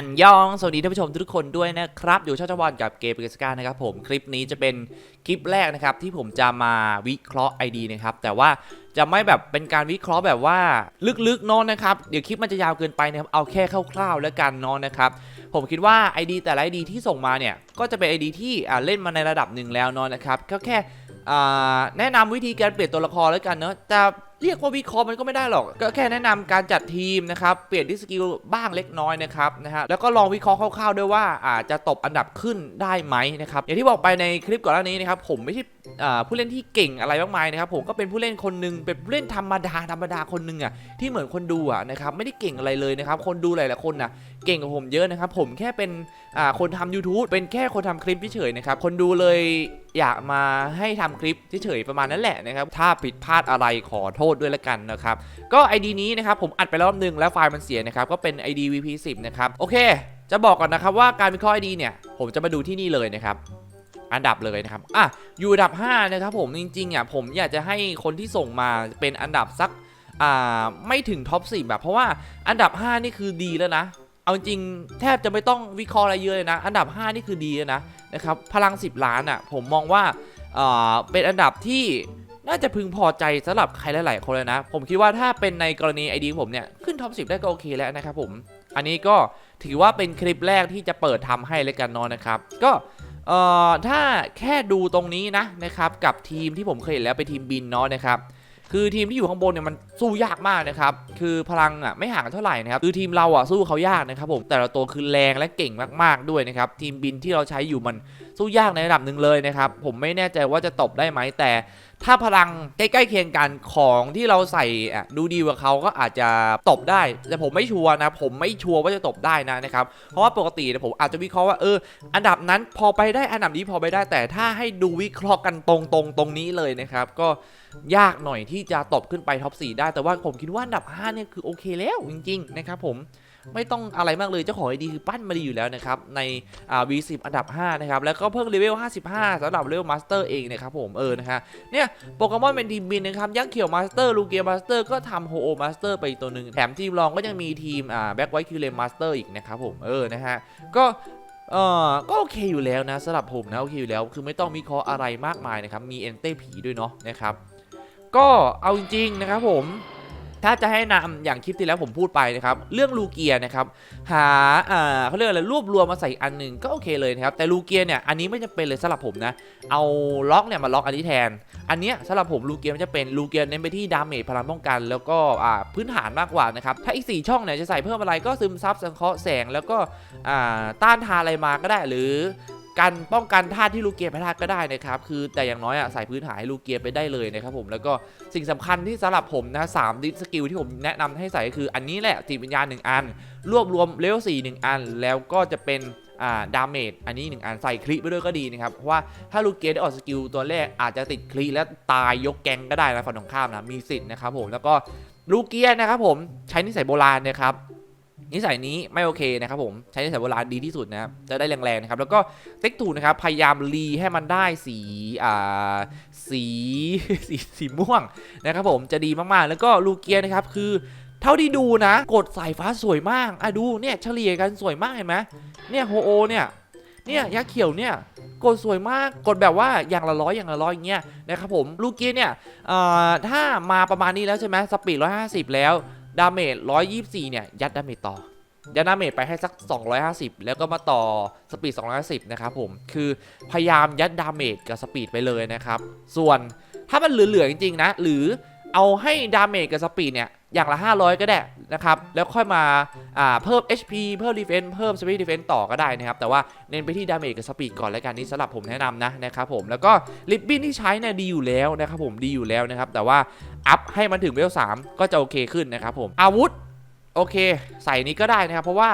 อันยอง สวัสดีท่านผู้ชมทุกคนด้วยนะครับ อยู่ช่องจวันกับเกมเปกสกานะครับผม คลิปนี้จะเป็นคลิปแรกนะครับ ที่ผมจะมาวิเคราะห์ ID นะครับ แต่ว่าจะไม่แบบเป็นการวิเคราะห์แบบว่าลึกๆเนอนนะครับ เดี๋ยวคลิปมันจะยาวเกินไปนะครับ เอาแค่คร่าวๆแล้วกันเนอนนะครับ ผมคิดว่า ID แต่ละ ID ที่ส่งมาเนี่ย ก็จะเป็น ID ที่อ่เล่นมาในระดับหนึ่งแล้วเนอนนะครับ ก็แค่แนะนำวิธีการเปลี่ยนตัวละครแล้วกันเนาะจะ เรียกว่าวิเคราะห์มันก็ไม่ได้หรอก ก็แค่แนะนำการจัดทีมนะครับ เปลี่ยนที่สกิลบ้างเล็กน้อยนะครับนะฮะแล้วก็ลองวิเคราะห์คร่าวๆด้วยว่าอาจจะตบอันดับขึ้นได้ไหมนะครับอย่างที่บอกไปในคลิปก่อนหน้านี้นะครับผมไม่ใช่ผู้เล่นที่เก่งอะไรมากมายนะครับผมก็เป็นผู้เล่นคนหนึ่งเป็นผู้เล่นธรรมดาธรรมดาคนหนึ่งอะที่เหมือนคนดูอะนะครับไม่ได้เก่งอะไรเลยนะครับคนดูหลายๆคนนะเก่งกว่าผมเยอะนะครับ ผมแค่เป็นคนทำ YouTube เป็นแค่คนทำคลิปเฉยๆนะครับ คนดูเลยอยากมาให้ทำคลิปเฉยๆประมาณนั้นแหละนะครับ ถ้าผิดพลาดอะไรขอโทษด้วยละกันนะครับ ก็ ID นี้นะครับผมอัดไปรอบนึงแล้วไฟล์มันเสียนะครับ ก็เป็น ID VP10 นะครับ โอเค จะบอกก่อนนะครับว่าการวิเคราะห์ ID เนี่ย ผมจะมาดูที่นี่เลยนะครับอันดับเลยนะครับ อะ อยู่อันดับ 5 นะครับผม จริงๆอะผมอยากจะให้คนที่ส่งมาเป็นอันดับสัก อ่า ไม่ถึงท็อป10แบบเพราะว่าอันดับ 5 นี่คือดีแล้วนะ เอาจริงแทบจะไม่ต้องวิเคราะห์อะไรเยอะเลยนะ อันดับ 5 นี่คือดีแล้วนะนะครับ พลัง 10 ล้านอะ ผมมองว่าอ่าเป็นอันดับที่น่าจะพึงพอใจสำหรับใครหลาย ๆ คนเลยนะ ผมคิดว่าถ้าเป็นในกรณี ID ผมเนี่ย ขึ้นท็อป10 ได้ก็โอเคแล้วนะครับผม อันนี้ก็ถือว่าเป็นคลิปแรกที่จะเปิดทำให้เลยกันเนอนนะครับ ก็เอ่อถ้าแค่ดูตรงนี้นะนะครับกับทีมที่ผมเคยเห็นแล้วเป็นทีมบินเนาะนะครับ คือทีมที่อยู่ข้างบนเนี่ยมันสู้ยากมากนะครับ คือพลังอะไม่ห่างกันเท่าไหร่นะครับ คือทีมเราอะสู้เขายากนะครับผมแต่ละตัวคือแรงและเก่งมากๆด้วยนะครับ ทีมบินที่เราใช้อยู่มันสู้ยากในระดับหนึ่งเลยนะครับ ผมไม่แน่ใจว่าจะตบได้ไหมแต่ ถ้าพลังใกล้ๆเคียงกันของที่เราใส่อะดูดีกว่าเขาก็อาจจะตบได้ แต่ผมไม่ชัวร์นะ ผมไม่ชัวร์ว่าจะตบได้นะนะครับ เพราะว่าปกตินะผมอาจจะวิเคราะห์ว่าเอออันดับนั้นพอไปได้อันดับนี้พอไปได้ แต่ถ้าให้ดูวิเคราะห์กันตรงๆตรงนี้เลยนะครับ ก็ยากหน่อยที่จะตบขึ้นไปท็อป4ได้ แต่ว่าผมคิดว่าอันดับ5เนี่ยคือโอเคแล้วจริง ๆ นะครับผม ไม่ต้องอะไรมากเลยเจ้าของไอดีคือปั้นมาดีอยู่แล้วนะครับในอ่า V10 อันดับ 5 นะครับ แล้วก็เพิ่งเลเวล 55สำหรับเลเวลมาสเตอร์เองนะครับผมเออนะฮะเนี่ยโปเกมอนเป็นทีมบินนะครับยักษ์เขียวมาสเตอร์ลูเกียมาสเตอร์ก็ทำโฮโอมาสเตอร์ไปอีกตัวหนึ่งแถมทีมรองก็ยังมีทีมอ่าแบ็กไวท์คิวเลมมาสเตอร์อีกนะครับผมเออนะฮะก็เออก็โอเคอยู่แล้วนะสำหรับผมนะโอเคอยู่แล้วคือไม่ต้องวิเคราะห์อะไรมากมายนะครับมีเอนเต้ผีด้วยเนาะนะครับก็เอาจริงๆนะครับผม ถ้าจะให้นำอย่างคลิปที่แล้วผมพูดไปนะครับ เรื่องลูเกียนะครับ หาอ่าเขาเรียกอะไรรวบรวมมาใส่อันหนึ่งก็โอเคเลยนะครับ แต่ลูเกียเนี่ยอันนี้ไม่จำเป็นเลยสำหรับผมนะ เอาล็อกเนี่ยมาล็อกอันนี้แทน อันเนี้ยสำหรับผมลูเกียมันจะเป็นลูเกียเน้นไปที่ดาเมจพลังป้องกัน แล้วก็อ่าพื้นฐานมากกว่านะครับ ถ้าอีก 4 ช่องเนี่ยจะใส่เพิ่มอะไรก็ซึมซับสังเคราะห์แสงแล้วก็อ่าต้านทานอะไรมาก็ได้หรือ การป้องกันธาตุที่ลูกเกียแพ้ธาตุก็ได้นะครับ คือแต่อย่างน้อยอะใส่พื้นฐานให้ลูกเกียร์ไปได้เลยนะครับผมแล้วก็สิ่งสำคัญที่สำหรับผมนะสามดิสกิลที่ผมแนะนำให้ใส่ก็คืออันนี้แหละจิตวิญญาณหนึ่งอัน รวบรวมเลเวล4 1อัน แล้วก็จะเป็นอ่าดาเมจอันนี้1อันใส่คลิปไปด้วยก็ดีนะครับ เพราะว่าถ้าลูกเกียได้ออกสกิลตัวแรกอาจจะติดคลิและตายยกแกงก็ได้นะฝั่งตรงข้ามนะมีสิทธิ์นะครับผมแล้วก็ลูกเกียนะครับผมใช้นิสัยโบราณนะครับ นิสัยนี้ไม่โอเคนะครับผมใช้นิสัยโบราณดีที่สุดนะครับจะได้แรงๆนะครับแล้วก็เทคทูนะครับพยายามรีให้มันได้สีอ่าสีสีสีม่วงนะครับผมจะดีมากๆ แล้วก็ลูเกียนะครับคือเท่าที่ดูนะ กดสายฟ้าสวยมากอะดูเนี่ยเฉลี่ยกันสวยมากเห็นไหมเนี่ยโฮโอเนี่ยเนี่ยยักษ์เขียวเนี่ยกดสวยมากกดแบบว่าอย่างละร้อยอย่างละร้อยอย่างเงี้ยนะครับผมลูเกียเนี่ยเอ่อถ้ามาประมาณนี้แล้วใช่ไหมสปีด150 แล้ว ดาเมจ124 เนี่ย ยัดดาเมจต่อ ยัดดาเมจไปให้สัก 250 แล้วก็มาต่อสปีด 250 นะครับผม คือพยายามยัดดาเมจกับสปีดไปเลยนะครับ ส่วนถ้ามันเหลือๆจริงๆนะ หรือเอาให้ดาเมจกับสปีดเนี่ย อย่างละ 500 ก็ได้ นะครับ แล้วค่อยมาาเพิ่ม HP เพิ่ม Defense เพิ่ม Speed Defense ต่อก็ได้นะครับ แต่ว่าเน้นไปที่ดาเมจกับสปีดก่อนแล้วกันนี่สำหรับผมแนะนำนะนะครับผม แล้วก็ลิปบิ้นที่ใช้เนี่ยดีอยู่แล้วนะครับผม ดีอยู่แล้วนะครับ แต่ว่าอัพให้มันถึงเวล3ก็จะโอเคขึ้นนะครับผม อาวุธโอเค ใส่นี้ก็ได้นะครับ เพราะว่า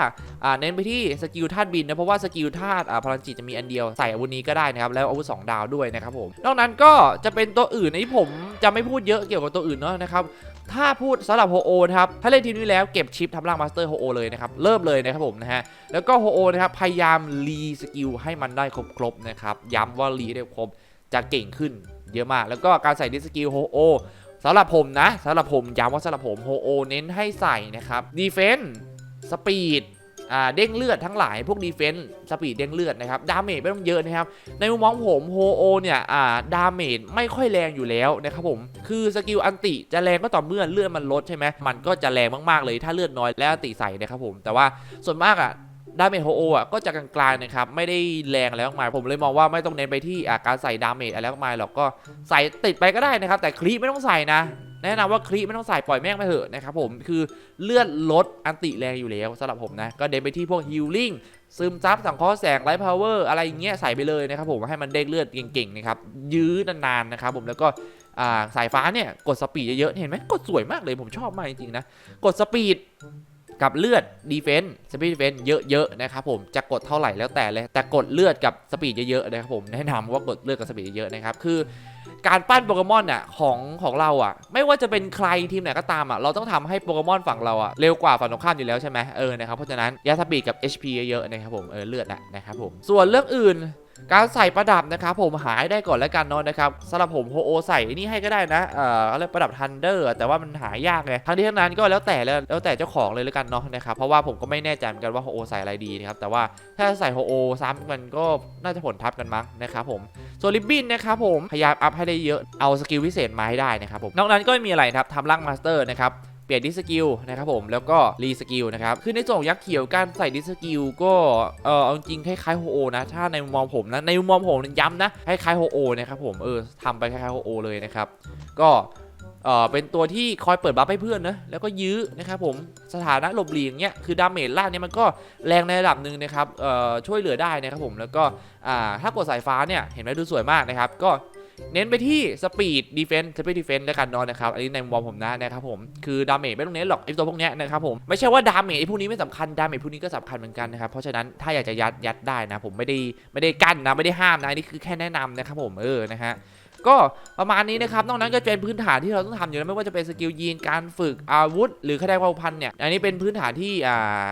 เน้นไปที่สกิลธาตุบินนะ เพราะว่าสกิลธาตุอ่าพลังจิตจะมีอันเดียวใส่อาวุธนี้ก็ได้นะครับ แล้วอาวุธ 2 ดาวด้วยนะครับผม นอกนั้นก็จะเป็นตัวอื่นที่ผมจะไม่พูดเยอะเกี่ยวกับตัวอื่นเนาะนะครับ ถ้าพูดสำหรับโฮโอนะครับถ้าเล่นทีมนี้แล้วเก็บชิปทำร่างมาสเตอร์โฮโอเลยนะครับเริ่มเลยนะครับผมนะฮะแล้วก็โฮโอนะครับพยายามรีสกิลให้มันได้ครบๆนะครับย้ำว่ารีได้ครบจะเก่งขึ้นเยอะมาก แล้วก็การใส่ดิสกิลโฮโอสำหรับผมนะสำหรับผมย้ำว่าสำหรับผมโฮโอเน้นให้ใส่นะครับดีเฟนส์สปีด เด้งเลือดทั้งหลายพวกดีเฟนส์สปีดเด้งเลือดนะครับดาเมจไม่ต้องเยอะนะครับในมุมมองผมโฮโอเนี่ยอ่าดาเมจไม่ค่อยแรงอยู่แล้วนะครับผมคือสกิลอันติจะแรงก็ต่อเมื่อเลือดมันลดใช่ไหมมันก็จะแรงมากๆเลยถ้าเลือดน้อยและอันติใส่นะครับผมแต่ว่าส่วนมากอะดาเมจโฮโออะก็จะกลางๆนะครับไม่ได้แรงอะไรมากมายผมเลยมองว่าไม่ต้องเน้นไปที่การใส่ดาเมจอะไรมากมายหรอกก็ใส่ติดไปก็ได้นะครับแต่คลีไม่ต้องใส่นะ แนะนำว่าคลีไม่ต้องใส่ปล่อยแม่งไปเถอะนะครับผมคือเลือดลดอันติแรงอยู่แล้วสำหรับผมนะ ก็เด้นไปที่พวกฮิลลิ่งซึมซับสังเคราะห์แสงไลท์พาวเวอร์อะไรอย่างเงี้ยใส่ไปเลยนะครับผมให้มันเด้งเลือดเก่งๆนะครับยื้อนานๆนะครับผมแล้วก็สายฟ้าเนี่ยกดสปีดเยอะๆเห็นไหมกดสวยมากเลยผมชอบมากจริงๆนะกดสปีด กับเลือดดีเฟนส์สปีดดีเฟนส์เยอะๆนะครับผมจะกดเท่าไหร่แล้วแต่เลย แต่กดเลือดกับสปีดเยอะๆนะครับผมแนะนำว่ากดเลือดกับสปีดเยอะๆนะครับคือการปั้นโปเกมอนอะของของเราอะ ไม่ว่าจะเป็นใครทีมไหนก็ตามอะเราต้องทำให้โปเกมอนฝั่งเราอะเร็วกว่าฝั่งตรงข้ามอยู่แล้วใช่ไหมเออนะครับเพราะฉะนั้นยาสปีดกับ HP เยอะๆนะครับผมเออเลือดอะนะครับผมส่วนเรื่องอื่น การใส่ประดับนะครับผมหายได้ก่อนแล้วกันเนาะนะครับสำหรับผมโฮโอใส่นี่ให้ก็ได้นะเอ่ออะไรประดับทันเดอร์แต่ว่ามันหายากไงทั้งนี้ทั้งนั้นก็แล้วแต่แล้วแต่เจ้าของเลยแล้วกันเนาะนะครับเพราะว่าผมก็ไม่แน่ใจเหมือนกันว่าโฮโอใส่อะไรดีนะครับแต่ว่าถ้าใส่โฮโอซ้ำมันก็น่าจะผลทับกันมั้งนะครับผมส่วนลิบบินนะครับผมพยายามอัพให้ได้เยอะเอาสกิลพิเศษมาให้ได้นะครับผมนอกนั้นก็ไม่มีอะไรครับทำร่างมาสเตอร์นะครับ เปลี่ยนดิสกิลนะครับผมแล้วก็รีสกิลนะครับคือในส่วนยักษ์เขียวการใส่ดิสกิลก็เออเอาจริงคล้ายๆโฮโอนะ ถ้าในมุมมองผมนะในมุมมองผมย้ำนะคล้ายๆโฮโอนะครับผมเออทำไปคล้ายๆโฮโอเลยนะครับก็เออเป็นตัวที่คอยเปิดบัฟให้เพื่อนนะแล้วก็ยื้อนะครับผมสถานะหลบหลีกเนี้ยคือดาเมจล่างเนี่ยมันก็แรงในระดับหนึ่งนะครับเอ่อช่วยเหลือได้นะครับผมแล้วก็อ่าถ้ากดสายฟ้าเนี่ยเห็นไหมดูสวยมากนะครับก็ เน้นไปที่สปีดดีเฟนส์สปีดดีเฟนส์แล้วกันเนอนนะครับ อันนี้ในมุมมองผมนะนะครับผม คือดาเมจไม่ต้องเน้นหรอกไอ้ตัวพวกเนี้ยนะครับผม ไม่ใช่ว่าดาเมจไอ้พวกนี้ไม่สำคัญ ดาเมจพวกนี้ก็สำคัญเหมือนกันนะครับ เพราะฉะนั้นถ้าอยากจะยัดยัดได้นะ ผมไม่ได้ไม่ได้กั้นนะ ไม่ได้ห้ามนะ นี่คือแค่แนะนำนะครับผม เออ นะฮะก็ประมาณนี้นะครับ นอกนั้นก็จะเป็นพื้นฐานที่เราต้องทำอยู่แล้วไม่ว่าจะเป็นสกิลยีน การฝึกอาวุธ หรือคะแนนความพันเนี่ย อันนี้เป็นพื้นฐานที่อ่า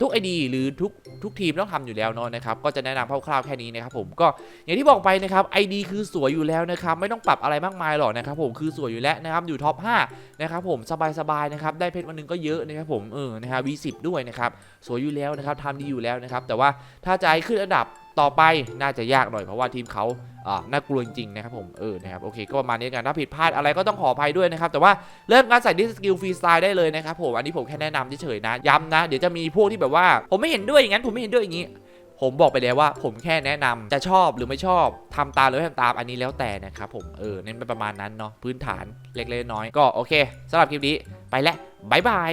ทุก ID หรือทุกทุกทีมต้องทำอยู่แล้วเนาะนะครับก็จะแนะนำคร่าวๆแค่นี้นะครับผมก็อย่างที่บอกไปนะครับ ID คือสวยอยู่แล้วนะครับไม่ต้องปรับอะไรมากมายหรอกนะครับผมคือสวยอยู่แล้วนะครับอยู่ท็อป5นะครับผมสบายๆนะครับได้เพชรวันหนึงก็เยอะนะครับผมเออนะฮะ V10 ด้วยนะครับสวยอยู่แล้วนะครับทำดีอยู่แล้วนะครับแต่ว่าถ้าจะให้ขึ้นอันดับ ต่อไปน่าจะยากหน่อยเพราะว่าทีมเขาน่ากลัวจริงๆนะครับผมเออนะครับโอเคก็ประมาณนี้กันถ้าผิดพลาดอะไรก็ต้องขออภัยด้วยนะครับแต่ว่าเริ่มการใส่ดิสกิลฟรีสไตล์ได้เลยนะครับผมอันนี้ผมแค่แนะนำเฉยๆนะย้ำนะเดี๋ยวจะมีพวกที่แบบว่า ผมไม่เห็นด้วยอย่างนั้นผมไม่เห็นด้วยอย่างนี้ผมบอกไปแล้วว่าผมแค่แนะนำจะชอบหรือไม่ชอบทำตามหรือไม่ทำตามอันนี้แล้วแต่นะครับผมเออเน้นไปประมาณนั้นเนาะพื้นฐานเล็กๆน้อยๆก็โอเคสำหรับคลิปนี้ไปแล้วบายบาย